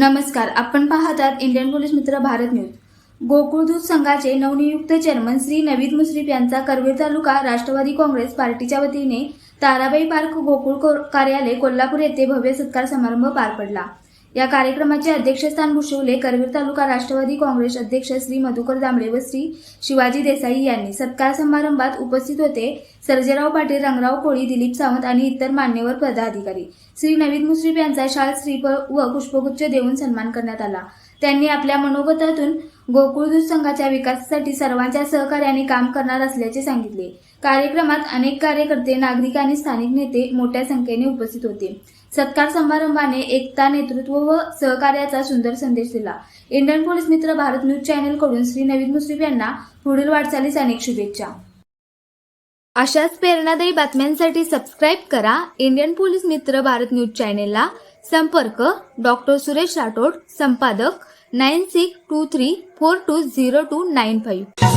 नमस्कार आपण पाहतात इंडियन पोलीस मित्र भारत न्यूज. गोकुळ दूध संघाचे नवनियुक्त चेअरमन श्री नवीद मुश्रीफ यांचा करवीर तालुका राष्ट्रवादी काँग्रेस पार्टीच्या वतीने ताराबाई पार्क गोकुळ को- कार्यालय कोल्हापूर येथे भव्य सत्कार समारंभ पार पडला. या कार्यक्रमाचे अध्यक्षस्थान भूषवले करवीर तालुका राष्ट्रवादी काँग्रेस अध्यक्ष श्री मधुकर दामले व श्री शिवाजी देसाई यांनी. सत्कार समारंभात उपस्थित होते सर्जेराव पाटील रंगराव कोळी दिलीप सावंत आणि इतर मान्यवर पदाधिकारी. श्री नवीन मुश्रीफ यांचा शाल श्रीफळ व पुष्पगुच्छ देऊन सन्मान करण्यात आला. त्यांनी आपल्या मनोगतातून गोकुळ दूध संघाच्या विकासासाठी सर्वांच्या सहकार्याने काम करणार असल्याचे सांगितले. कार्यक्रमात अनेक कार्यकर्ते नागरिक आणि स्थानिक नेते मोठ्या संख्येने उपस्थित होते. सत्कार समारंभाने एकता नेतृत्व व सहकार्याचा सुंदर संदेश दिला. इंडियन पोलीस मित्र भारत न्यूज चॅनलकडून श्री नवीन मुश्रीफ यांना पुढील वाटचालीस अनेक शुभेच्छा. अशाच प्रेरणादायी बातम्यांसाठी सबस्क्राईब करा इंडियन पोलीस मित्र भारत न्यूज चॅनेलला संपर्क डॉक्टर सुरेश राठोड संपादक nine six two three four two zero two nine five.